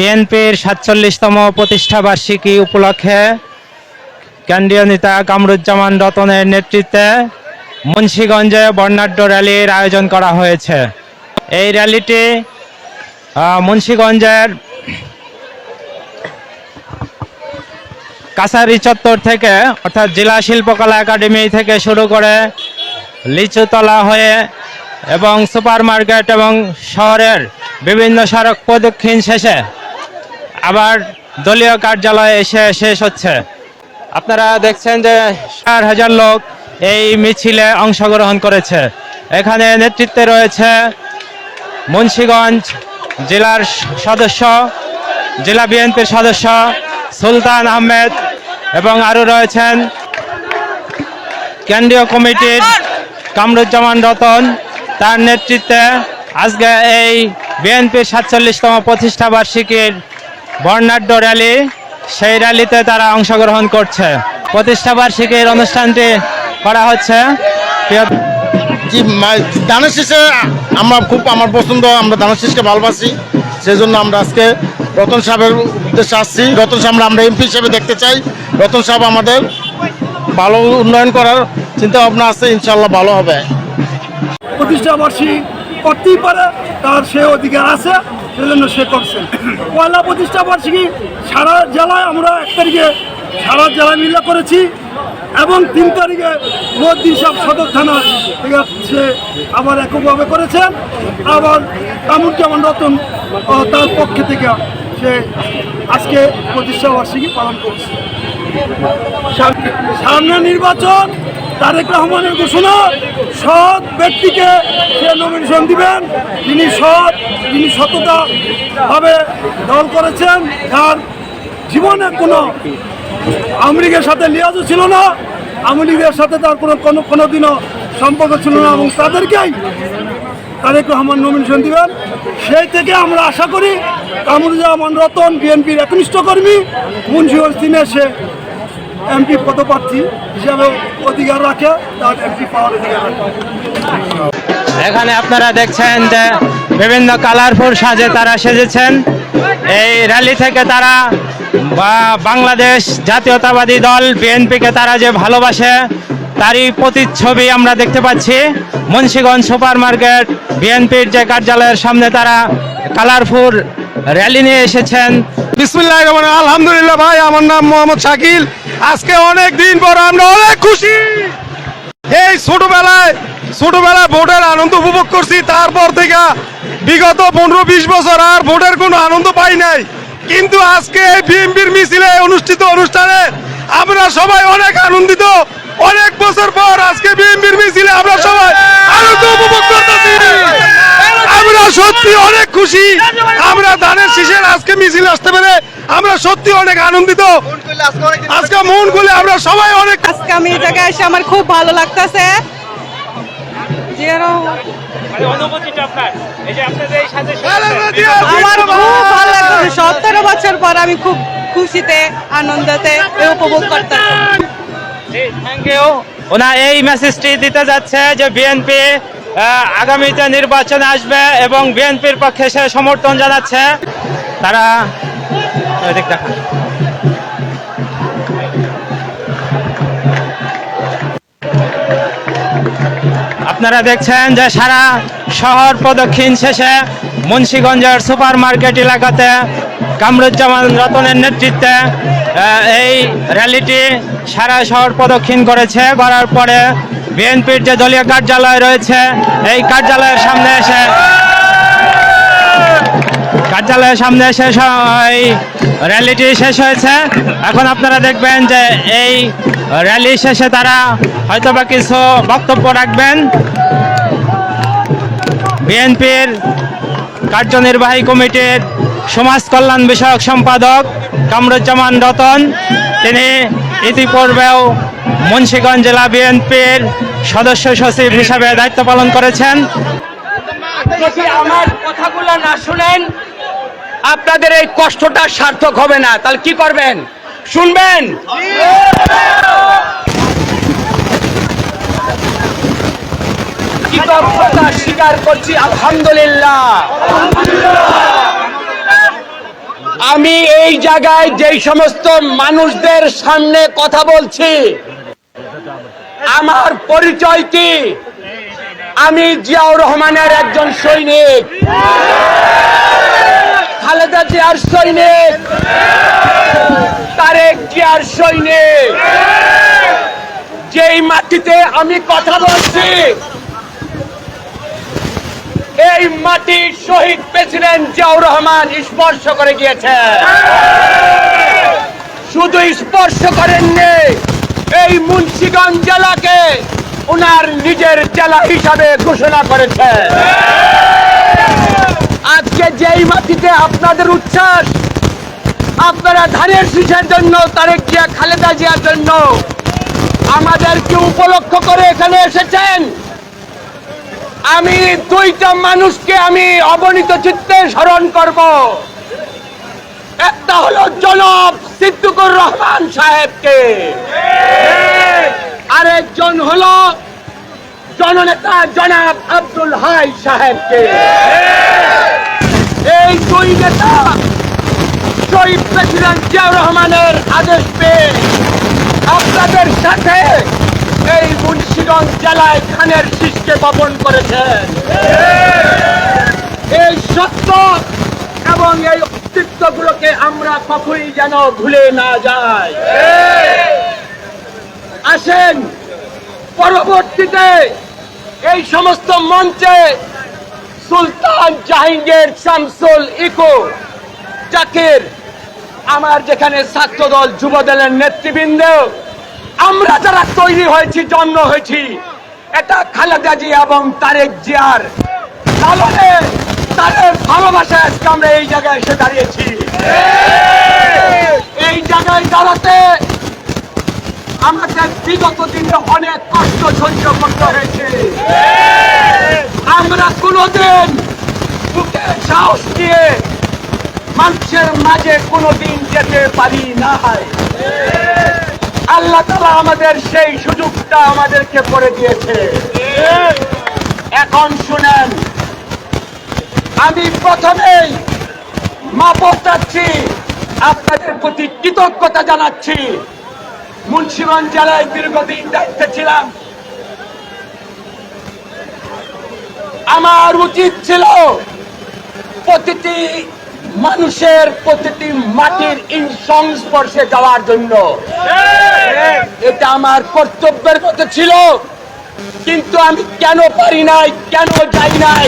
বিএনপির সাতচল্লিশতম প্রতিষ্ঠা বার্ষিকী উপলক্ষে কেন্দ্রীয় নেতা কামরুজ্জামান রতনের নেতৃত্বে মুন্সীগঞ্জে বর্ণাঢ্য র্যালির আয়োজন করা হয়েছে। এই র্যালিটি মুন্সীগঞ্জের কাছারি চত্বর থেকে, অর্থাৎ জেলা শিল্পকলা একাডেমি থেকে শুরু করে লিচুতলা হয়ে এবং সুপার মার্কেট এবং শহরের বিভিন্ন সড়ক প্রদক্ষিণ শেষে আবার দলীয় কার্যালয়ে এসে শেষ হচ্ছে। আপনারা দেখছেন যে চার হাজার লোক এই মিছিলে অংশগ্রহণ করেছে। এখানে নেতৃত্বে রয়েছে মুন্সীগঞ্জ জেলার সদস্য, জেলা বিএনপির সদস্য সুলতান আহমেদ এবং আরও রয়েছেন কেন্দ্রীয় কমিটির কামরুজ্জামান রতন। তার নেতৃত্বে আজকে এই বিএনপির সাতচল্লিশতম প্রতিষ্ঠা বার্ষিকীর বর্ণাঢ্য র্যালি সেই র্যালিতে তারা অংশগ্রহণ করছে। প্রতিষ্ঠা বার্ষিকীর অনুষ্ঠানটি করা হচ্ছে। প্রিয় জি শীষে আমরা খুব আমার পছন্দ আমরা দানের শীষকে ভালোবাসি। সেই জন্য আমরা আজকে রতন সাহেবের উদ্দেশ্যে আসছি। রতন সাহেব আমরা এমপি হিসেবে দেখতে চাই। রতন সাহেব আমাদের ভালো উন্নয়ন করার চিন্তা ভাবনা আছে ইনশাল্লাহ ভালো হবে। প্রতিষ্ঠা বার্ষিকী করতেই পারে তার সে অধিকার আছে। সেজন্য সে করছেন পয়লা প্রতিষ্ঠা বার্ষিকী সারা জেলায় আমরা এক তারিখে সারা জেলায় মিল্লা করেছি এবং তিন তারিখে মদ্দিন সাহেব সদর থানা সে আবার এককভাবে করেছেন আবার কামুজ্জামান রতন তার পক্ষে থেকে সে আজকে প্রতিষ্ঠা বার্ষিকী পালন করছে। সামনে নির্বাচন তারেক রহমানের ঘোষণা, সৎ ব্যক্তিকে সে নমিনেশন দিবেন। তিনি সৎ, তিনি সততা ভাবে দল করেছেন। তার জীবনে কোনো আওয়ামী লীগের সাথে লিয়াজও ছিল না আওয়ামী লীগের সাথে তার কোনো কোনো কোনোদিনও সম্পর্ক ছিল না এবং তাদেরকেই তারেক রহমান নমিনেশন দিবেন। সেই থেকে আমরা আশা করি কামরুজ্জামান রতন, বিএনপির একনিষ্ঠ কর্মী, মুন্সিগঞ্জ দিনে সে এমপি পদপ্রার্থী হিসাবে অধিকার রাখে তার এমপি পাওয়ার অধিকার রাখে। এখানে আপনারা দেখছেন যে বিভিন্ন কালারফুল সাজে তারা সেজেছেন। এই র্যালি থেকে তারা বা- বাংলাদেশ জাতীয়তাবাদী দল বিএনপিকে তারা যে ভালোবাসে তারই প্রতিচ্ছবি আমরা দেখতে পাচ্ছি। মুন্সীগঞ্জ সুপার মার্কেট বিএনপির যে কার্যালয়ের সামনে তারা কালারফুল র্যালি নিয়ে এসেছেন। বিসমিল্লাহ আলহামদুলিল্লাহ ভাই আমার নাম মোহাম্মদ শাকিল। আজকে অনেক দিন পর আমরা অনেক খুশি। এই ছোটবেলায় ছোটবেলায় ভোটের আনন্দ উপভোগ করছি, তারপর থেকে বিগত পনেরো বিশ বছর আর ভোটের কোনো আনন্দ পাই নাই। কিন্তু আজকে এই বিএনপির মিছিলে অনুষ্ঠিত অনুষ্ঠানে আমরা সবাই অনেক আনন্দিত। অনেক বছর পর আজকে বিএনপির মিছিলে আমরা সবাই আনন্দ উপভোগ করতেছি। আমরা সত্যি অনেক খুশি। আমরা ধানের শীষের আজকে মিছিল আসতে পেরে আমরা সত্যি অনেক আনন্দিত। আজকে মন খুলে আমরা সবাই অনেক আজকে আমি এই জায়গায় এসে আমার খুব ভালো লাগতেছে। আমার খুব ভালো লাগতেছে সতেরো বছর পর আমি খুব খুশিতে আনন্দতে উপভোগ থ্যাংক ইউ ওনা এই মেসেজটি দিতে যাচ্ছে যে বিএনপি আগামীতে নির্বাচন আসবে এবং বিএনপির পক্ষে সে সমর্থন জানাচ্ছে। তারা আপনারা দেখছেন যে সারা শহর প্রদক্ষিণ শেষে মুন্সীগঞ্জের সুপার মার্কেট এলাকাতে কামরুজ্জামান রতনের নেতৃত্বে এই র্যালিটি সারা শহর প্রদক্ষিণ করেছে। করার পরে বিএনপির যে দলীয় কার্যালয় রয়েছে, এই কার্যালয়ের সামনে এসে কার্যালয়ের সামনে শেষ এই র্যালিটি শেষ হয়েছে। এখন আপনারা দেখবেন যে এই র্যালি শেষে তারা হয়তোবা কিছু বক্তব্য রাখবেন। বিএনপির কার্যনির্বাহী কমিটির সমাজ কল্যাণ বিষয়ক সম্পাদক কামরুজ্জামান রতন, তিনি ইতিপূর্বেও মুন্সীগঞ্জ জেলা বিএনপির সদস্য সচিব হিসাবে দায়িত্ব পালন করেছেন। আমার কথাগুলো না শুনেন আপনাদের এই কষ্টটা সার্থক হবে না। তাহলে কি করবেন? শুনবেন? স্বীকার করছি, আলহামদুলিল্লাহ। আমি এই জায়গায় যেই সমস্ত মানুষদের সামনে কথা বলছি, আমার পরিচয় কি? আমি জিয়াউর রহমানের একজন সৈনিক। খালেদা জিয়ার সৈনিক। তারেক জিয়ার সৈনিক। যেই মাটিতে আমি কথা বলছি, এই মাটি শহীদ প্রেসিডেন্ট জিয়াউর রহমান স্পর্শ করে গিয়েছে। শুধু স্পর্শ করেননি, এই মুন্সিগঞ্জ জেলাকে ওনার নিজের জেলা হিসাবে ঘোষণা করেছে। আজকে যেই মাটিতে আপনাদের উচ্ছ্বাস, আপনারা ধানের শীষের জন্য, তারেক জিয়া, খালেদা জিয়ার জন্য আমাদেরকে উপলক্ষ করে এখানে এসেছেন। আমি দুইটা মানুষকে আমি অগণিত চিত্তে স্মরণ করব। একটা হলো জনাব সিদ্দিকুর রহমান সাহেবকে। আরেকজন হলো জননেতা জনাব আব্দুল হাই সাহেবকে। এই দুই নেতা শহীদ প্রেসিডেন্ট জিয়াউর রহমানের আদেশ পেয়ে আপনাদের সাথে এই মুন্সিগঞ্জ জেলায় খানের শীষকে বপন করেছেন। এই সত্য এবং এই অস্তিত্বগুলোকে আমরা কখনই যেন ভুলে না যাই। আসেন, পরবর্তীতে এই সমস্ত মঞ্চে সুলতান জাহাঙ্গীর শামসুল ইকো জাকির, আমার যেখানে ছাত্রদল যুব দলের নেতৃবৃন্দ, আমরা যারা তৈরি হয়েছি, জন্ম হয়েছি, এটা খালেদা জিয়া এবং তারেক জিয়ার লালনে তাদের ভালোবাসায় আজকে আমরা এই জায়গায় এসে দাঁড়িয়েছি। এই জায়গায় দাঁড়াতে আমাদের বিগত দিনে অনেক কষ্ট সহ্য করতে হয়েছে। আমরা কোনোদিন বুকে সাহস দিয়ে মানুষের মাঝে কোনোদিন যেতে পারি নাই। আল্লাহ তালা আমাদের সেই সুযোগটা আমাদেরকে করে দিয়েছে। এখন শুনেন, আমি প্রথমেই মাপক চাচ্ছি, আপনাদের প্রতি কৃতজ্ঞতা জানাচ্ছি। মুন্সিগঞ্জ জেলায় দীর্ঘদিন দায়িত্বে ছিলাম। আমার উচিত ছিল প্রতিটি মানুষের প্রতিটি মাটির সংস্পর্শে যাওয়ার জন্য। এটা আমার কর্তব্যের মতো ছিল। কিন্তু আমি কেন পারি নাই, কেন যাই নাই?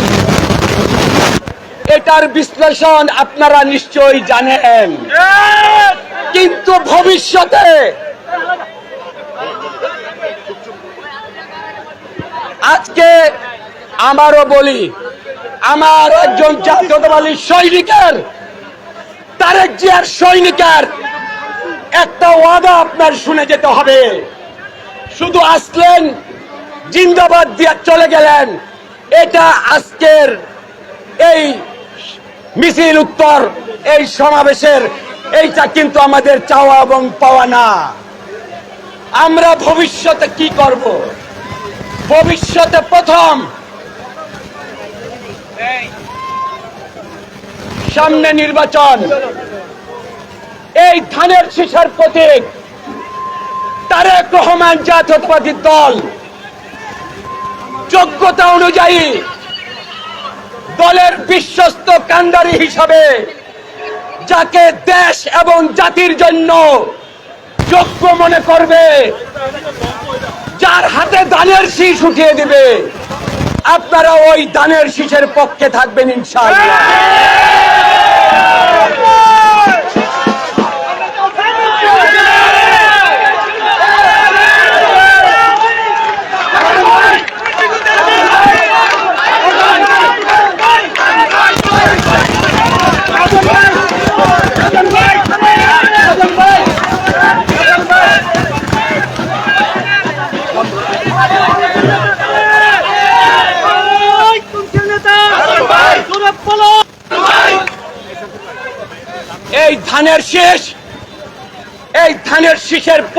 এটার বিশ্লেষণ আপনারা নিশ্চয়ই জানেন। কিন্তু ভবিষ্যতে আজকে আমারও বলি, আমার একজন জাতীয়তাবাদী সৈনিকের, তারেক জিয়ার সৈনিকের একটা ওয়াদা আপনার শুনে যেতে হবে। শুধু আসলেন, জিন্দাবাদ দিয়ে চলে গেলেন। এটা আজকের এই মিছিল উত্তর, এই সমাবেশের, এইটা কিন্তু আমাদের চাওয়া এবং পাওয়া না। আমরা ভবিষ্যতে কি করব? ভবিষ্যতে প্রথম সামনে নির্বাচন। এই ধানের শীষের প্রতীক তারেক রহমান জাতীয়তাবাদী দল। যোগ্যতা অনুযায়ী দলের বিশ্বস্ত কান্ডারি হিসাবে যাকে দেশ এবং জাতির জন্য যোগ্য মনে করবে। যার হাতে দানের শীষ উঠিয়ে দিবে। আপনারা ওই দানের শীষের পক্ষে থাকবেন ইনশাআল্লাহ।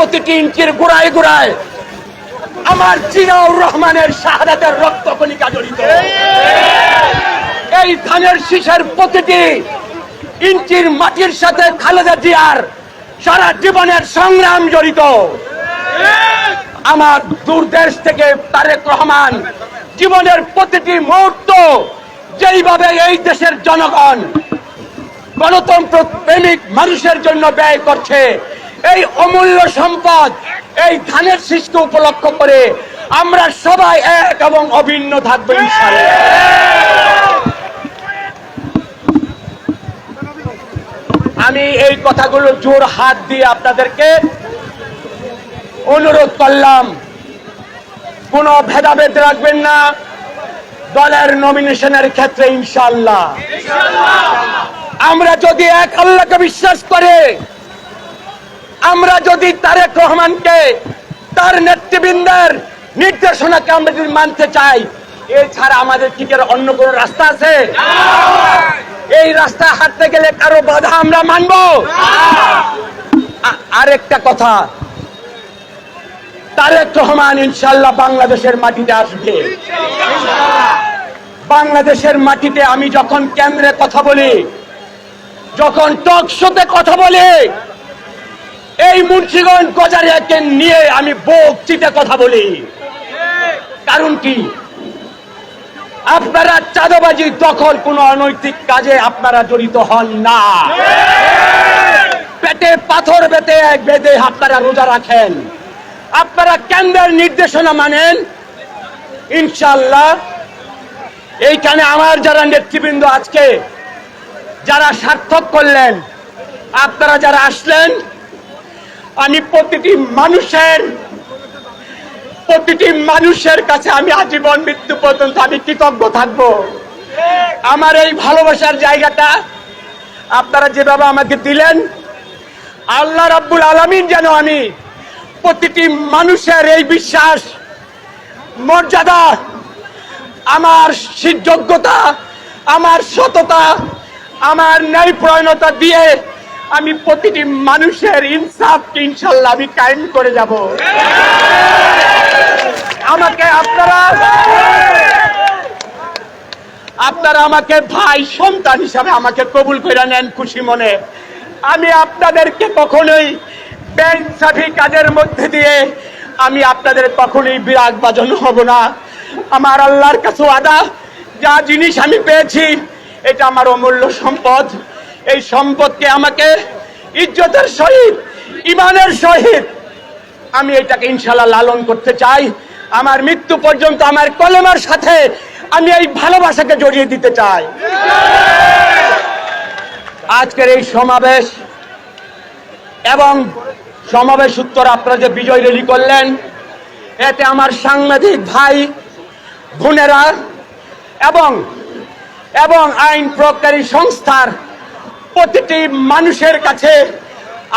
প্রতিটি ইঞ্চির গোড়ায় গোড়ায় আমার জিয়াউর রহমানের শাহাদাতের রক্ত কণিকা জড়িত। এই ধানের শীষের প্রতিটি ইঞ্চির মাটির সাথে খালেদা জিয়ার সারা জীবনের সংগ্রাম জড়িত। আমার দূরদেশ থেকে তারেক রহমান জীবনের প্রতিটি মুহূর্ত যেইভাবে এই দেশের জনগণ গণতন্ত্র প্রেমিক মানুষের জন্য ব্যয় করছে এই অমূল্য সম্পদ এই ধানের শীষকে উপলক্ষ করে আমরা সবাই এক এবং অভিন্ন থাকব আমি এই কথাগুলো জোর হাত দিয়ে আপনাদেরকে অনুরোধ করলাম। কোনো ভেদাভেদ রাখবেন না। দলের নমিনেশনের ক্ষেত্রে ইনশাল্লাহ আমরা যদি এক আল্লাহকে বিশ্বাস করে আমরা যদি তারেক রহমানকে তার নেতৃবৃন্দের নির্দেশনাকে আমরা যদি মানতে চাই, এছাড়া আমাদের কি অন্য কোন রাস্তা আছে? এই রাস্তা হাঁটতে গেলে কারও বাধা আমরা মানবো? আরেকটা কথা, তারেক রহমান ইনশাল্লাহ বাংলাদেশের মাটিতে আসবে। বাংলাদেশের মাটিতে আমি যখন কেন্দ্রে কথা বলি, যখন টক শোতে কথা বলি এই মুন্সিগঞ্জ গজারিয়াকে নিয়ে আমি বোক চিটে কথা বলি। কারণ কি? আপনারা চাঁদাবাজি দখল কোন অনৈতিক কাজে আপনারা জড়িত হন না। পেটে পাথর বেঁধে বেঁধে আপনারা রোজা রাখেন। আপনারা কেন্দ্রের নির্দেশনা মানেন ইনশাল্লাহ এইখানে আমার যারা নেতৃবৃন্দ আজকে, যারা সার্থক করলেন, আপনারা যারা আসলেন আমি প্রতিটি মানুষের প্রতিটি মানুষের কাছে আমি আজীবন মৃত্যু পর্যন্ত আমি কৃতজ্ঞ থাকব। আমার এই ভালোবাসার জায়গাটা আপনারা যেভাবে আমাকে দিলেন, আল্লাহ রাব্বুল আলামিন যেন আমি প্রতিটি মানুষের এই বিশ্বাস, মর্যাদা, আমার যোগ্যতা, আমার সততা, আমার ন্যায় ন্যায়প্রয়ণতা দিয়ে আমি প্রতিটি মানুষের ইনসাফকে ইনশাল্লাহ আমি কায়েম করে যাব। আমাকে আপনারা আপনারা আমাকে ভাই সন্তান হিসাবে আমাকে কবুল করে নেন খুশি মনে। আমি আপনাদেরকে কখনোই ব্যাংক সাফি কাজের মধ্যে দিয়ে আমি আপনাদের কখনোই বিরাগ বাজন হব না। আমার আল্লাহর কাছে আদা যা জিনিস আমি পেয়েছি, এটা আমার অমূল্য সম্পদ। এই সম্পদকে আমাকে ইজ্জতের সহিত, ইমানের সহিত আমি এটাকে ইনশাল্লাহ লালন করতে চাই। আমার মৃত্যু পর্যন্ত আমার কলেমার সাথে আমি এই ভালোবাসাকে জড়িয়ে দিতে চাই। আজকের এই সমাবেশ এবং সমাবেশ উত্তর আপনারা যে বিজয় রেলি করলেন, এতে আমার সাংবাদিক ভাই, বোনেরা এবং এবং আইন প্রয়োগকারী সংস্থার প্রতিটি মানুষের কাছে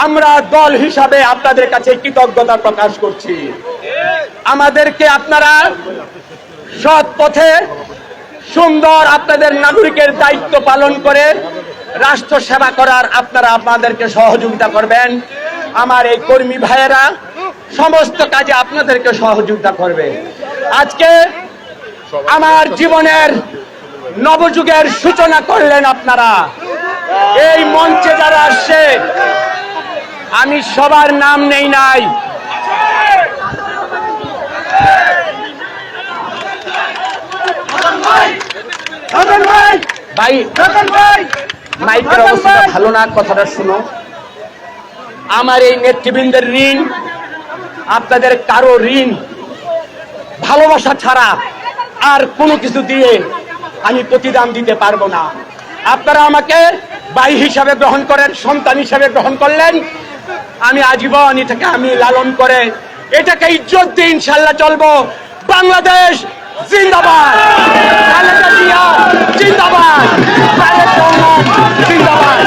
আমরা দল হিসাবে আপনাদের কাছে কৃতজ্ঞতা প্রকাশ করছি। আমাদেরকে আপনারা সৎ পথে সুন্দর আপনাদের নাগরিকের দায়িত্ব পালন করে রাষ্ট্র সেবা করার আপনারা আপনাদেরকে সহযোগিতা করবেন। আমার এই কর্মী ভাইয়েরা, সমস্ত কাজে আপনাদেরকে সহযোগিতা করবে। আজকে আমার জীবনের নবযুগের সূচনা করলেন আপনারা। এই মঞ্চে যারা আসছে, আমি সবার নাম নেই নাই। মাইকের অবস্থাটা ভালো না, কথাটা শুনো। আমার এই নেতৃবৃন্দের ঋণ, আপনাদের কারও ঋণ, ভালোবাসা ছাড়া আর কোনো কিছু দিয়ে আমি প্রতিদান দিতে পারব না। আপনারা আমাকে ভাই হিসাবে গ্রহণ করেন, সন্তান হিসাবে গ্রহণ করলেন। আমি আজীবন এটাকে আমি লালন করে, এটাকে ইজ্জত দিয়ে ইনশাল্লাহ চলবো। বাংলাদেশ জিন্দাবাদ। জিন্দাবাদ।